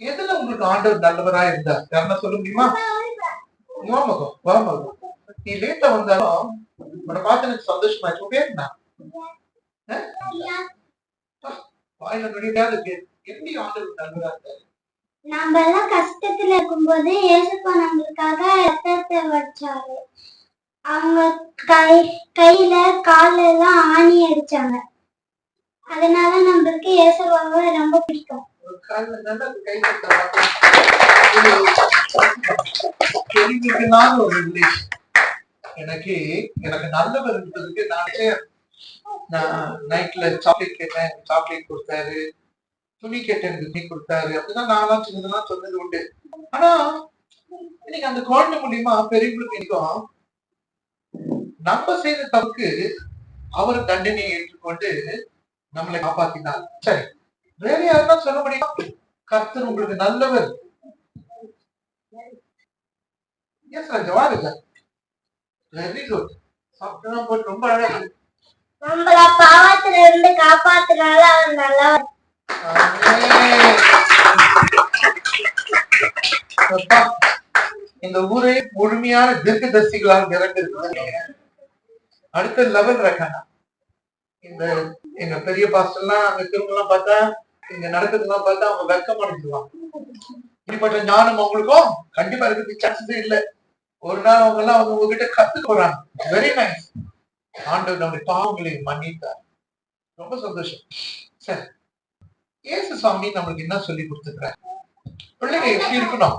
எதுல உங்களுக்கு ஆண்டவர் நல்லவரா இருந்தார்? யாருன்னா சொல்ல முடியுமா வா மகம் நீ லேட்டா வந்தாலும் உன்னை பார்த்து எனக்கு சந்தோஷமா இருக்கு பேர் என்ன? வாயில நுழையாத பேர் எப்படி ஆண்டவர் நல்லவரா இருந்தாரு? நம்ம எல்லாம் கஷ்டத்துல இருக்கும்போது ஏசப்பா நம்மளுக்காக ரத்தத்தை வச்சாரு. அவங்க கை கையில கால எல்லாம் ஆணி அடிச்சாங்க. அதனால நம்மளுக்கு ஏசப்பாவை ரொம்ப பிடிக்கும். தெரிஞ்சுக்கலான ஒரு எனக்கு எனக்கு நல்லவர் இருந்ததுக்கு நானே நான் நைட்ல சாக்லேட் கேட்டேன் சாக்லேட் கொடுத்தாரு துணி கேட்டேன் எனக்கு துணி கொடுத்தாரு. அப்படிதான் நான்லாம் சின்னதெல்லாம் சொன்னது உண்டு. ஆனா இன்னைக்கு அந்த குழந்தை மூலியமா பெரியவங்களுக்கு இன்னைக்கும் நம்ம செய்த தப்புக்கு அவர் தண்டனையை ஏற்றுக்கொண்டு நம்மளை காப்பாத்தினார். சரி. வேற யாருன்னா சொல்ல முடியுமா? கர்த்தர் உங்களுக்கு நல்லவர். எஸ் ஜவான் இல்ல. வெரி குட் சாப்பிட்டு போட்டு ரொம்ப அழகா. நம்மள பாவத்துல இருந்து காப்பாத்துனால நல்லவர். இந்த ஊரே முழுமையான தீர்க்கதரிசிகளால் நிறைந்திருக்கு அடுத்த லெவல் ரக்கானா இந்த எங்க பெரிய பாஸ்டர்லாம் அங்க திரும்பலாம் பார்த்தா இங்க நடக்கிறதுலாம் பார்த்தா அவங்க வெக்கம் அடைஞ்சிருவாங்க இப்படிப்பட்ட ஞானம் அவங்களுக்கும் கண்டிப்பா இருக்கிறது சான்ஸே இல்ல. ஒரு நாள் அவங்க எல்லாம் அவங்க உங்ககிட்ட கத்துக்க போறாங்க வெரி நைஸ் ஆண்டவர் நம்முடைய பாவங்களை மன்னித்தார். ரொம்ப சந்தோஷம். சரி. இயேசு சாமி நம்மளுக்கு என்ன சொல்லி கொடுத்துக்கிறார் பிள்ளைங்க எப்படி இருக்கணும்?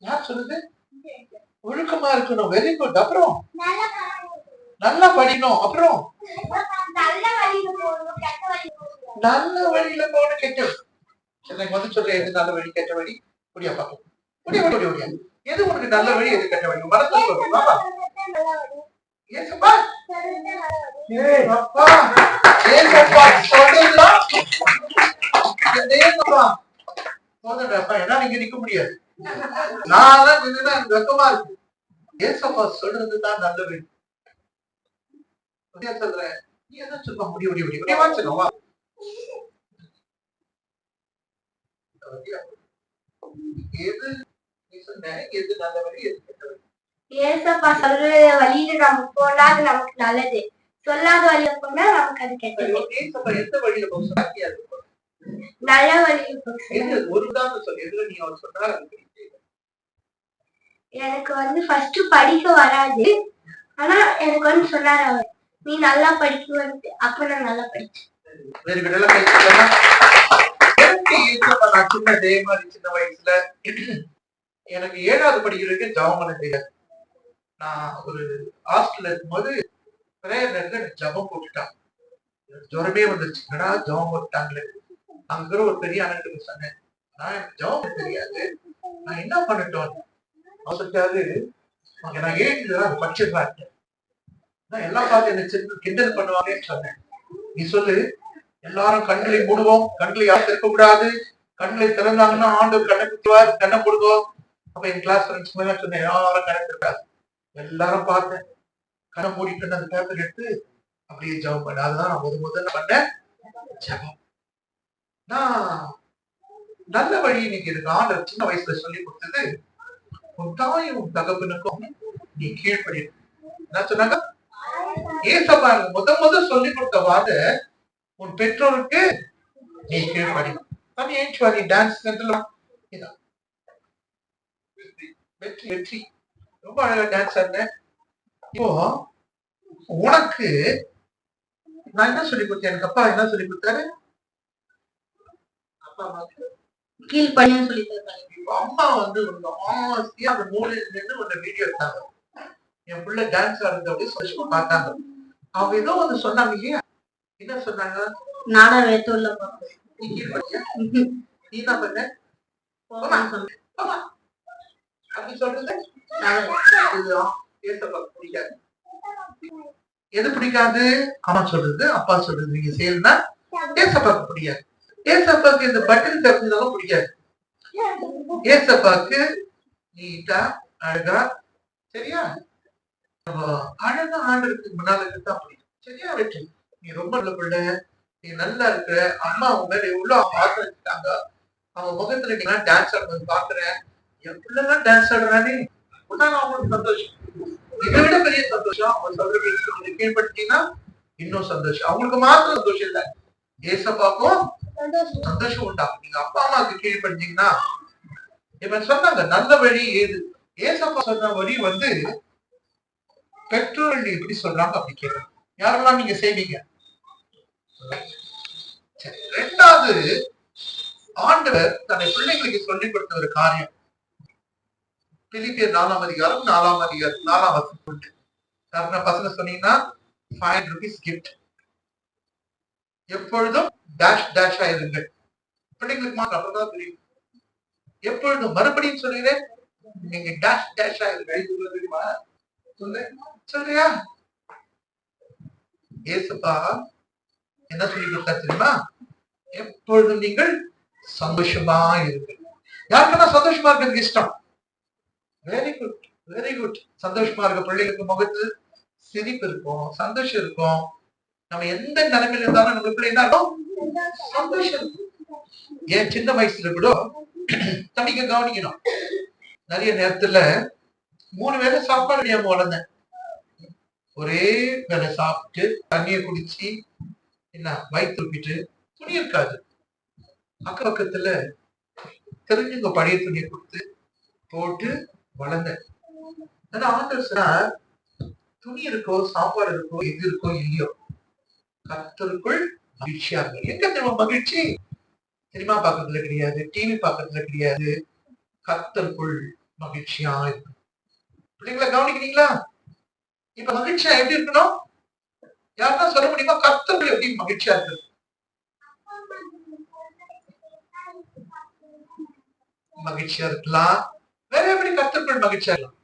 யார் சொல்லுது? ஒழுக்கமா இருக்கணும். வெரி குட் அப்புறம்? நல்லா படிக்கணும். அப்புறம்? நல்ல வழியில போகணும் கெட்ட வழியில போகணும். நல்ல வழியில போன கெட்ட வழி. சரி, எனக்கு வந்து சொல்றேன் எது நல்ல வழி கெட்ட வழி? முடியா பாப்போம். முடியா முடியா முடியா. எது உனக்கு நல்ல வழி எது கெட்ட வழி? மனசுல சொல்லு பாப்பா ஏசப்பா ஏய் அப்பா ஏசப்பா சொல்லுடா. ஏசப்பா போதும்டாப்பா என்னால இங்க நிக்க முடியாது. நான் தான் எனக்கு வெக்கமா இருக்கு. ஏசப்பா சொல்றது தான் நல்ல வழி. சொல்றேன்? நீ என்ன சொல்லுவா எது நீ சொன்ன எது நல்ல வழி எது கெட்ட வழி ஏசப்பா சொல்ற வழியில நம்ம போனா அது நமக்கு நல்லது சொல்லாத வழியில போனா நமக்கு அது சரி, கெட்டது ஏசப்பா எந்த வழியில போக சாத்தியா இருக்கும் நல்ல வழியில ஒரு உதாரணம் சொல்லு எதுல நீ அவர் அது எனக்கு வந்து ஃபர்ஸ்ட் படிக்க வராது ஆனா எனக்கு வந்து சொன்னாரு அவர் நீ நல்லா படிக்குவன்ட்டு அப்ப நான் நல்லா படிச்சேன் எனக்கு நான் சின்ன டே மாதிரி சின்ன வயசுல எனக்கு ஏழாவது படிக்கிறதுக்கு ஜபம் பண்ண நான் ஒரு ஹாஸ்டல்ல இருக்கும்போது பிரேயர் நேரத்துல எனக்கு ஜபம் போட்டுட்டான். ஜுரமே வந்துருச்சு. என்னடா ஜபம் போட்டாங்களே அங்கிற ஒரு பெரிய அண்ணன் சொன்னேன். நான் எனக்கு ஜபம் தெரியாது. நான் என்ன பண்ணட்டும்? அவர் நான் ஏன் நான் படிச்சு பார்த்தேன் நான் எல்லாம் பார்த்து என்ன கிண்டல் பண்ணுவாங்கன்னு சொன்னேன். நீ சொல்லு எல்லாரும் கண்களை மூடுவோம் கண்களை யாரும் திறக்க கூடாது கண்களை திறந்தாங்கன்னா ஆண்டவர் கண்ணை குத்துவார் கண்ணை கொடுக்கும் அப்ப என் கிளாஸ் ஃப்ரெண்ட்ஸ் எல்லாம் சொன்னேன் யாரும் கண்ணை திறக்காது. எல்லாரும் பார்த்தேன். கண்ணை மூடிட்டு அந்த பேப்பர் எடுத்து அப்படியே ஜெபம் பண்ண அதுதான் நான் முதல் முதல்ல பண்ணேன் ஜபம். நான் நல்ல வழி இன்னைக்கு இருக்கு. ஆண்டவர் சின்ன வயசுல சொல்லி கொடுத்தது உன் தாயும் தகப்பனுக்கும் நீ கீழ்படி என்ன சொன்னாங்க ஏசப்பா முத முத சொல்லி கொடுத்த வாத உன் பெற்றோருக்கு நீ கீழ்படி தம்பி ஏன் வா. டான்ஸ் சென்டர்ல வெற்றி வெற்றி வெற்றி. ரொம்ப அழகா டான்ஸ் ஆடினேன் இப்போ உனக்கு நான் என்ன சொல்லி கொடுத்தேன்? எனக்கு அப்பா என்ன சொல்லி கொடுத்தாரு? அப்பா அம்மாக்கு கீழ் சொல்லி அம்மா வந்து ரொம்ப ஆசையா அந்த மூலையில இருந்து உன்னை வீடியோ எடுத்தாங்க. என் பிள்ளை டான்ஸ் ஆடுறது அப்படி சொல்லி பார்த்தாங்க. அவங்க ஏதோ வந்து சொன்னாங்க இல்லையா என்ன சொன்னாங்க? நாடா வேத்து உள்ள போறோம் நீ என்ன பண்ண. அப்படி சொல்றது பிடிக்காது. எது பிடிக்காது? அம்மா சொல்றது அப்பா சொல்றது. நீங்க செய்யலன்னா ஏசப்பாக்கு பிடிக்காது. ஏசப்பாக்கு இந்த பட்டன் தெரிஞ்சதாலும் பிடிக்காது. ஏசப்பாக்கு நீட்டா அழகா சரியா? அழகா ஆண்டருக்கு முன்னால தான் பிடிக்கும் சரியா வெற்றி? நீ ரொம்ப நல்ல பிள்ளை. நீ நல்லா இருக்கிற. அம்மா மேல எவ்வளவு பாத்து வச்சுட்டாங்க அவங்க முகத்துல நீங்க டான்ஸ் ஆடுறது பாக்குறேன் என் பிள்ளைலாம் டான்ஸ் ஆடுறானே உடனே அவங்களுக்கு சந்தோஷம். இதை விட பெரிய சந்தோஷம் அவங்க சொல்ற பேச்சு நீங்க கீழ்படுத்தீங்கன்னா இன்னும் சந்தோஷம். அவங்களுக்கு மாத்திரம் சந்தோஷம் இல்ல. ஏசப்பாக்கும் சந்தோஷம். சந்தோஷம் உண்டாகும். நீங்க அப்பா அம்மாவுக்கு கீழ்படுத்தீங்கன்னா இப்ப சொன்னாங்க நல்ல வழி ஏது? ஏசப்பா சொன்ன வழி வந்து பெற்றோர்கள் எப்படி சொல்றாங்க அப்படி கேட்கணும் யாரெல்லாம் நீங்க செய்வீங்க? சரி ரெண்டாவது ஆண்டவர் தன்னை பிள்ளைங்களுக்கு சொல்லிக் கொடுத்த ஒரு காரியம். பிலிப்பியர் நாலாம் அதிகாரம் நாலாம் அதிகாரம் நாலாம் வசனம் உண்டு. யாருன்னா பசங்க சொன்னீங்கன்னா ஃபைவ் ருபீஸ் கிஃப்ட் எப்பொழுதும் டேஷ் டேஷ் ஆயிருங்கள் பிள்ளைங்களுக்கு மாத்திரம் அப்பதான் தெரியும். எப்பொழுதும் மறுபடியும் சொல்லுகிறேன் நீங்க டேஷ் டேஷ் ஆயிருங்கள் தெரியுமா? சொல்லு சொல்றியா? ஏசுப்பா என்ன சொல்லி கொடுத்தா தெரியுமா? எப்பொழுதும் நீங்கள் சந்தோஷமா இருக்கு யாருக்கெல்லாம் சந்தோஷமா இருக்கிறது இஷ்டம்? வெரி குட் வெரி குட் சந்தோஷமா இருக்க பிள்ளைகளுக்கு முகத்து சிரிப்பு இருக்கும் சந்தோஷம் இருக்கும். நம்ம எந்த நிலைமையில இருந்தாலும் நம்மளுக்குள்ள என்ன இருக்கும்? சந்தோஷம் இருக்கும். ஏன் சின்ன வயசுல கூட தம்பிக்க கவனிக்கணும். நிறைய நேரத்துல மூணு வேளை சாப்பாடு தெரியாம வளர்ந்தேன் ஒரே வேலை சாப்பிட்டு தண்ணியை குடிச்சு என்ன வயிற்று துப்பிட்டு துணி இருக்காது. அக்க பக்கத்துல தெரிஞ்சுங்க பழைய துணியை கொடுத்து போட்டு வளர்ந்தேன் ஆனா ஆண்டர் சார் துணி இருக்கோ சாப்பாடு இருக்கோ எது இருக்கோ இல்லையோ கத்தருக்குள் மகிழ்ச்சியா இருக்கும். எங்க தெரியுமா மகிழ்ச்சி? சினிமா பாக்குறதுல கிடையாது டிவி பாக்குறதுல கிடையாது. கத்தருக்குள் மகிழ்ச்சியா இருக்கும். பிள்ளைங்களை கவனிக்கிறீங்களா? இப்ப மகிழ்ச்சியா எப்படி இருக்கணும்? யாருன்னா சொல்ல முடியுமா? கத்தர்கள் எப்படி மகிழ்ச்சியா இருக்கு மகிழ்ச்சியா இருக்கலாம். வேற எப்படி கத்தர்கள் மகிழ்ச்சியா இருக்கலாம்.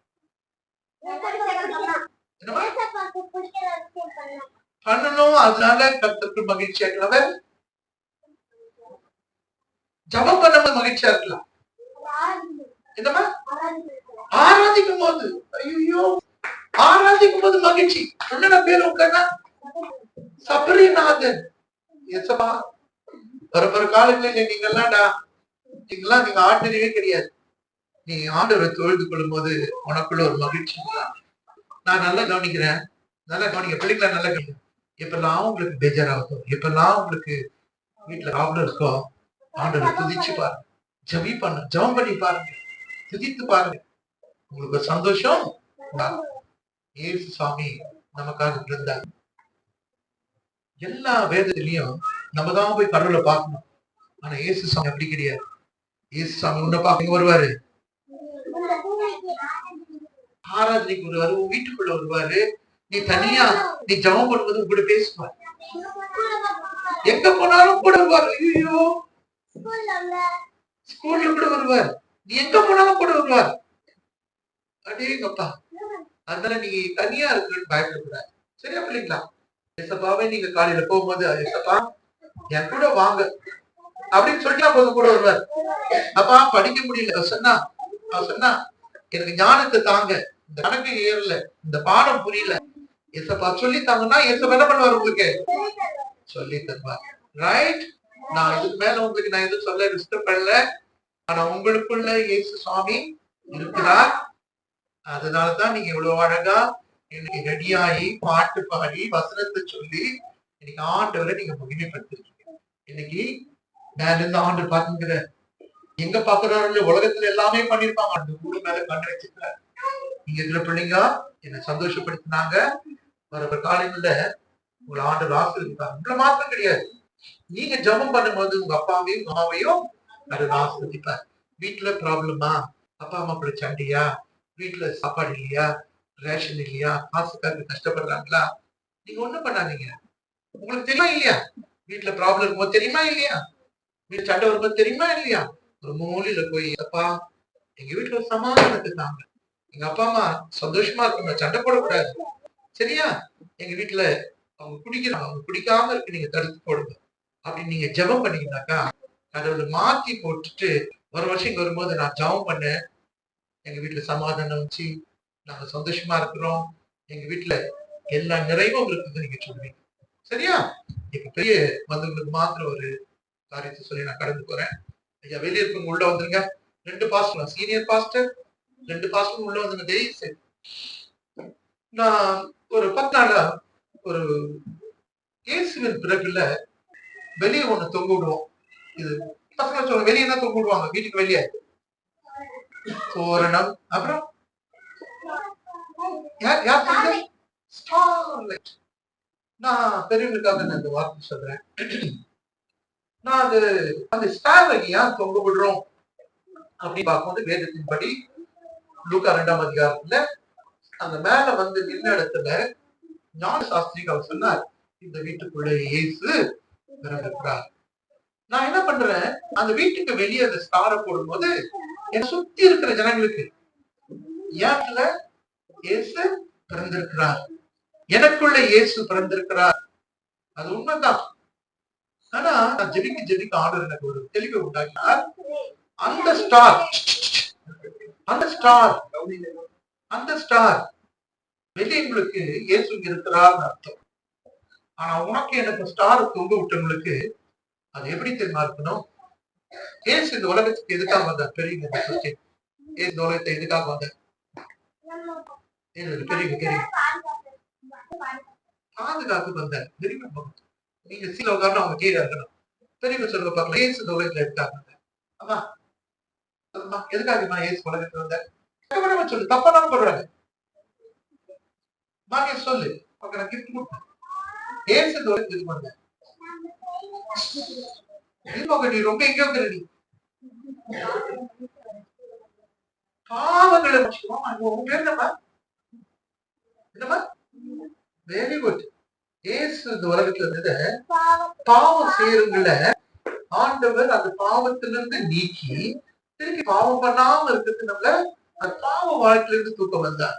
பண்ணணும். அதனால கத்தர்கள் மகிழ்ச்சியா இருக்கலாம். வேற ஜபம் பண்ணும்போது மகிழ்ச்சியா இருக்கலாம். என்னமா ஆராதிக்கும் போது ஐயோ ஆராதிக்கும் போது மகிழ்ச்சி. என்னடா பேர் உட்கார்னா சபரிநாதன். எசமா வரப்போற காலங்களில் நீங்க எல்லாம்டா நீங்கெல்லாம் நீங்க ஆர்டினரியே கிடையாது. நீ ஆண்டவரை தொழுது கொள்ளும் போது உனக்குள்ள ஒரு மகிழ்ச்சி நான் நல்லா கவனிக்கிறேன். நல்லா கவனிக்க பிள்ளைங்கள நல்லா கவனிக்க எப்பெல்லாம் உங்களுக்கு பேஜாராகுதோ எப்பெல்லாம் உங்களுக்கு வீட்டுல ப்ராப்ளம் இருக்கோ ஆண்டவரை துதிச்சு பாருங்க. ஜபி பண்ண ஜபம் பண்ணி பாருங்க. துதித்து பாருங்க. உங்களுக்கு சந்தோஷம். இயேசு சுவாமி நமக்காக இருந்தார். எல்லா வேதத்திலையும் நம்ம தான் போய் கடவுளை பார்க்கணும். ஆனா இயேசு சுவாமி அப்படி கிடையாது. இயேசு சுவாமி உன்னை பார்க்க வருவாரு? ஆராதனைக்கு வருவாரு உன் வீட்டுக்குள்ள வருவாரு. நீ தனியா நீ ஜபம் பண்ணும்போது உங்க கூட பேசுவார். எங்க போனாலும் கூட வருவார். ஐயோ ஸ்கூல்ல கூட வருவார். நீ எங்க போனாலும் கூட வருவார். அடேங்கப்பா அதனால நீங்க தனியா இருக்குன்னு பயப்படக்கூடாது. சரியா பிள்ளைங்களா எசப்பாவே நீங்க காலையில போகும்போது எசப்பா என் கூட வாங்க. அப்படின்னு சொல்லிட்டா போதும் கூட வருவார் அப்பா படிக்க முடியல. சொன்னா சொன்னா எனக்கு ஞானத்தை தாங்க. இந்த கணக்கு ஏறல. இந்த பாடம் புரியல. எசப்பா சொல்லி தாங்கன்னா எசப்பா என்ன பண்ணுவார் உங்களுக்கு? சொல்லி தருவார். ரைட் நான் இதுக்கு மேல உங்களுக்கு நான் எதுவும் சொல்ல பண்ணல ஆனா உங்களுக்குள்ள இயேசு சுவாமி இருக்கிறார். அதனாலதான் நீங்க இவ்வளவு அழகா இன்னைக்கு ரெடியாகி பாட்டு பாடி வசனத்தை சொல்லி இன்னைக்கு ஆண்டவரை நீங்க மகிமைப்படுத்திருக்கீங்க. இன்னைக்கு மேல இருந்து ஆண்டு பாத்துங்கிற எங்க பாக்குறாரு உலகத்துல எல்லாமே பண்ணிருப்பாங்க அந்த ஊரு மேல கண்டு வச்சிருக்காரு நீங்க இதுல பிள்ளைங்க என்ன சந்தோஷப்படுத்தினாங்க. வர காலையில உங்களை ஆண்டு ஆசிரியர் உங்களை மாத்திரம் கிடையாது. நீங்க ஜபம் பண்ணும்போது உங்க அப்பாவையும் உங்க அம்மாவையும் அது ஆசிரியப்பார் வீட்டுல ப்ராப்ளமா அப்பா அம்மா கூட சண்டையா? வீட்டுல சாப்பாடு இல்லையா? ரேஷன் இல்லையா? காசுக்காக கஷ்டப்படுறாங்களா? நீங்க ஒண்ணும் பண்ணாதீங்க. உங்களுக்கு தெரியுமா இல்லையா? வீட்டுல ப்ராப்ளம் இருக்கும்போது தெரியுமா இல்லையா? வீட்டு சண்டை வரும்போது தெரியுமா இல்லையா? ஒரு மூலையில போய் அப்பா எங்க வீட்டுல ஒரு சமாதானத்தை தாங்க எங்க அப்பா அம்மா சந்தோஷமா இருக்கணும் சண்டை போடக்கூடாது. சரியா? எங்க வீட்டுல அவங்க குடிக்கிறாங்க அவங்க குடிக்காம இருக்கு நீங்க தடுத்து போடுங்க. அப்படின்னு நீங்க ஜெபம் பண்ணீங்கன்னாக்கா கடவுளை மாத்தி போட்டுட்டு ஒரு வருஷம் இங்க வரும்போது நான் ஜெபம் பண்ணேன். எங்க வீட்டுல சமாதானம் வச்சு நாங்க சந்தோஷமா இருக்கிறோம். எங்க வீட்டுல எல்லா நிறைவும் இருக்குன்னு நீங்க சொல்லுவீங்க. சரியா? இப்ப பெரிய வந்தவங்களுக்கு மாத்திரம் ஒரு காரியத்தை சொல்லி நான் கடந்து போறேன். ஐயா வெளியே இருக்கவங்க உள்ள வந்துருங்க. ரெண்டு பாஸ்டர் சீனியர் பாஸ்டர் ரெண்டு பாஸ்டர் உள்ள வந்துருங்க. டெய்லி நான் ஒரு பத்து நாளா ஒரு இயேசுவின் பிறகுல வெளியே ஒண்ணு தொங்க விடுவோம். இது பசங்க சொல்லுங்க வெளியே தான் தொங்க விடுவாங்க? வீட்டுக்கு வெளியே. தோரணம். அப்புறம்? யார் யார் சொல்றது நான் பெரியவங்களுக்காக நான் இந்த வார்த்தை சொல்றேன். நான் அது அந்த ஸ்டாரை ஏன் தொங்க விடுறோம்? அப்படின்னு பார்க்கும்போது வேதத்தின்படி லூக்கா ரெண்டாம் அதிகாரத்துல அந்த மேல வந்து நின்ன இடத்துல ஞான சாஸ்திரிக்கு அவர் சொன்னார் இந்த வீட்டுக்குள்ளே இயேசு பிறந்திருக்கிறார். நான் என்ன பண்றேன்? அந்த வீட்டுக்கு வெளியே அந்த ஸ்டாரை போடும்போது என்னை சுத்தி இருக்கிற ஜனங்களுக்கு ஏன்ல இயேசு பிறந்திருக்கிறார். எனக்குள்ள இயேசு பிறந்திருக்கிறார். அது உண்மைதான். ஆனா நான் ஜெபிக்க ஜெபிக்க ஆர்டர் எனக்கு ஒரு தெளிவை உண்டாக்கினார். அந்த ஸ்டார் அந்த ஸ்டார் அந்த ஸ்டார் வெளியவங்களுக்கு இயேசு இருக்கிறார்னு அர்த்தம். ஆனா உனக்கு எனக்கு ஸ்டார் தொங்க விட்டவங்களுக்கு அது எப்படி தெரியுமா இருக்கணும்? ஏசு இந்த உலகத்துக்கு எதுக்காக வந்தார்? பெரிய கொஸ்டின் இந்த உலகத்தை எதுக்காக வந்தார்? ஏசு பெரிய பெரிய பாதுகாப்பு வந்தார். தெரியுமா நீங்க சீல உட்காரணும் அவங்க கீழே இருக்கணும். பெரியவங்க சொல்ல பார்க்கலாம் ஏசு இந்த உலகத்துல எதுக்காக வந்தார்? அம்மா சொல்லுமா எதுக்காக ஏசு உலகத்துல வந்தார்? தப்பான சொல்லு. தப்பா போடுறாங்க மாமியா சொல்லு. அவங்க நான் கிஃப்ட் கொடுப்பேன் ஏசு இந்த உலகத்துக்கு இது பண்ண நீ ரொம்ப எங்கேயோ கருடி பாவங்களை பேர் என்னப்பா? என்னப்பா? வெரி குட் ஏசு இந்த உலகத்துல இருந்தது பாவம் செய்யறவங்கள ஆண்டவர் அந்த பாவத்திலிருந்து நீக்கி திருப்பி பாவம் பண்ணாம இருக்கிறது நம்மள அந்த பாவ வாழ்க்கையில இருந்து தூக்கம் வந்தார்.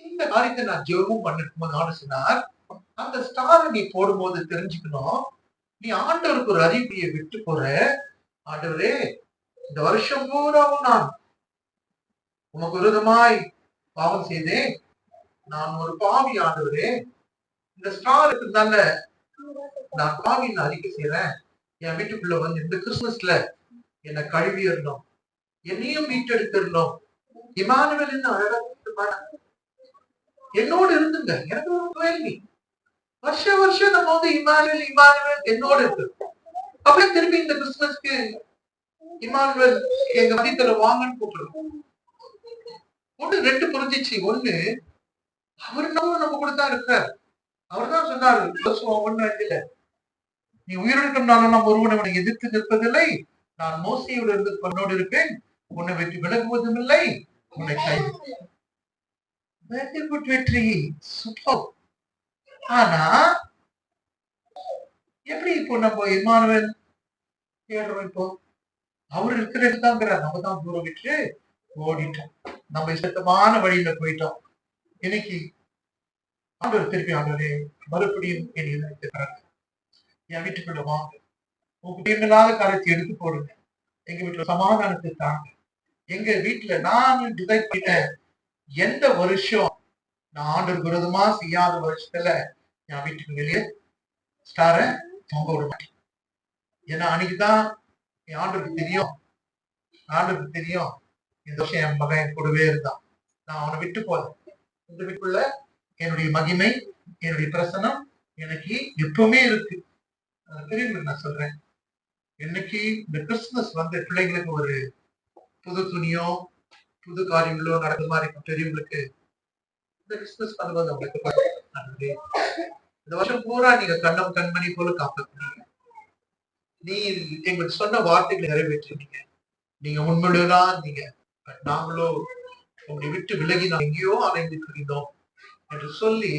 இந்த காரியத்தை நான் ஜெபமும் பண்ணிருக்கும் போது ஆண்டு சொன்னார். அந்த ஸ்டாரை நீ போடும்போது தெரிஞ்சுக்கணும். நீ ஆண்டவருக்கு ஒரு அறிகுறிய விட்டு போற. ஆண்டவரே இந்த வருஷம் பூராவும் நான் உமக்கு விரோதமாய் பாவம் செய்தேன். நான் ஒரு பாவி ஆண்டவரே. இந்த ஸ்டார் இருக்கிறதுனால நான் பாவின்னு அறிக்கை செய்யறேன் என் வீட்டுக்குள்ள வந்து இந்த கிறிஸ்துமஸ்ல என்னை கழுவி இருந்தோம். என்னையும் மீட்டெடுத்திருந்தோம். இமானுவேல் என்ன அழகா என்னோடு இருந்துங்க. எனக்கு ஒரு கேள்வி வருஷ வருஷம் நம்ம வந்து இமானுவல் இமானுவல் என்னோட இருக்கு அப்புறம் திருப்பி இந்த கிறிஸ்துமஸ்க்கு இமானுவல் எங்க மதியத்துல வாங்கன்னு கூப்பிடுறோம். ஒண்ணு ரெண்டு புரிஞ்சிச்சு. ஒண்ணு அவர் நம்ம நம்ம கூட தான் இருக்கார். அவர் தான் சொன்னார் யோசுவா ஒண்ணு அஞ்சுல நீ உயிரிழக்கம்னாலும் நான் ஒருவனை உனக்கு எதிர்த்து நிற்பதில்லை. நான் மோசையோடு இருந்து பண்ணோடு இருப்பேன். உன்னை வெற்றி விலகுவதும் இல்லை. உன்னை கை வெற்றி சூப்பர் ஆனா எப்படி இப்போ நம்ம இமானுவேல் தேடுறோம் இப்போ? அவர் இருக்கிற இடத்தாங்கிறார் நம்ம தான் தூரம் விட்டு ஓடிட்டோம். நம்ம இஷ்டமான வழியில போயிட்டோம். இன்னைக்கு ஆண்டவர் திருப்பி ஆண்டவரே மறுபடியும் என்னை நினைக்கிறாங்க என் வீட்டுக்குள்ள வாங்க. உங்க பிரியமில்லாத காலத்தை எடுத்து போடுங்க. எங்க வீட்டுல சமாதானத்தை தாங்க. எங்க வீட்டுல நான் டிசைட் பண்ணிட்டேன். எந்த வருஷம்? நான் ஆண்டவர் விரோதமா செய்யாத வருஷத்துல என் வீட்டுக்கு வெளியே ஸ்டாரை தொங்க விட மாட்டேன். ஏன்னா அன்னைக்குதான் என் ஆண்டுக்கு தெரியும். ஆண்டுக்கு தெரியும். இந்த வருஷம் என் மகன் என் கூடவே இருந்தான். நான் அவனை விட்டு போதேன் இந்த வீட்டுக்குள்ள என்னுடைய மகிமை என்னுடைய பிரசனம் எனக்கு எப்பவுமே இருக்கு. தெரியும் நான் சொல்றேன்? இன்னைக்கு இந்த கிறிஸ்துமஸ் வந்து பிள்ளைங்களுக்கு ஒரு புது துணியோ புது காரியங்களோ நடந்த மாதிரி இருக்கும் பெரியவங்களுக்கு இந்த கிறிஸ்துமஸ் பண்ணும்போது அவங்களுக்கு இந்த வருஷம் பூரா நீங்க கண்ணம் கண்மணி போல காப்பீங்க நீ எங்களுக்கு சொன்ன வார்த்தைகளை நிறைவேற்றிருக்கீங்க. நீங்க உண்மையுடன் இருந்தீங்க நாங்களோ உங்களை விட்டு விலகி நான் எங்கேயோ அலைந்து திரிந்தோம் என்று சொல்லி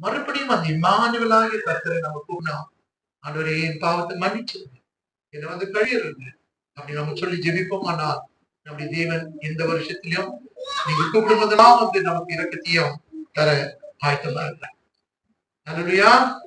மறுபடியும் அந்த இமானுவலாகிய கர்த்தரை நம்ம கூப்பினோம் ஆண்டவரே என் பாவத்தை மன்னிச்சிருங்க என்னை வந்து கழியிருங்க அப்படி நம்ம சொல்லி ஜெபிப்போமானால் நம்முடைய தேவன் எந்த வருஷத்திலும் நீங்க கூப்பிடுவதெல்லாம் வந்து நமக்கு இறக்கத்தையும் தர ஆயத்தமா இருக்கிறார் Haleluya.